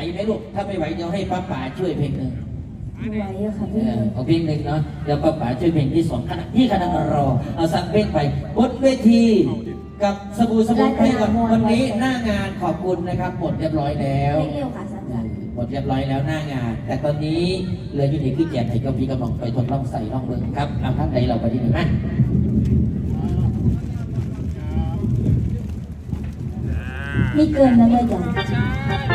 ไหวไหมลูก ถ้าไม่ไหวเดี๋ยวให้ป้าป๋าช่วยเพลงหนึ่งไม่ไหวอะค่ะเอพี่อเอาเพลงหนึ่งเนาะเดี๋ยวป้าป๋าช่วยเพลงที่สองขณะที่คณะรอเอาสั่งเพลงไปบนเวที กับสบู่สมุนไพรก่อนวันนี้หน้างานขอบคุณนะครับหมดเรียบร้อยแล้วไม่เร็วค่ะสันจันหมดเรียบร้อยแล้วหน้างาน แต่ตอนนี้เหลืออยู่ในคือแจกไห้กับพี่กำลังไปทดลองใส่ลองเบิ่งครับเอาท่านใดเราไปที่ไหนมานี่เกินแล้วเลยจ้ะ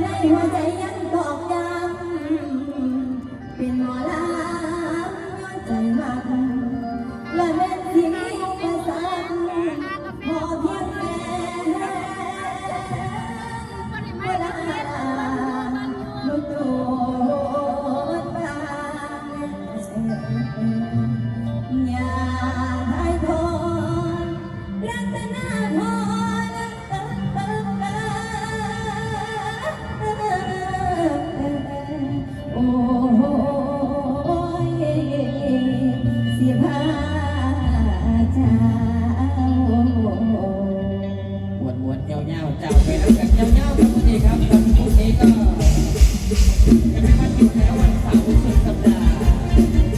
ำและหัวใจยังบอกย้ำ เยาวๆเจ้าไปแล้วกันเยาวๆครับวันนี้ครับวันพรุ่งนี้ก็จะเป็นวันหยุดแล้ววันเสาร์สุดสัปดาห์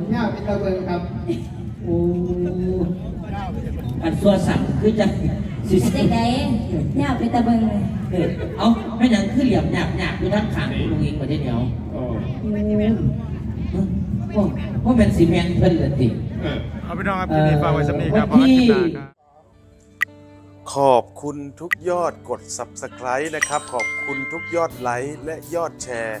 กับผมย่าเป็นตะเบิงครับโอ้อันตัวสั่งคือจะสิเด็กไหนเนี่ยไปตะเบิงเลยเออเอาไม่ยังคือเหลี่ยมหยาบหยาบคือทั้งขังลุงอิงประเทศเดียวโอ้พวกพวกเป็นซีเมนต์เพิ่นละติเออเอาพี่น้องครับคลิปนี้ฝากไว้สำนีครับเอ่อเพราะว่าวันคที่ลิปหน้าครับขอบคุณทุกยอดกด Subscribe นะครับ ขอบคุณทุกยอดไลค์และยอดแชร์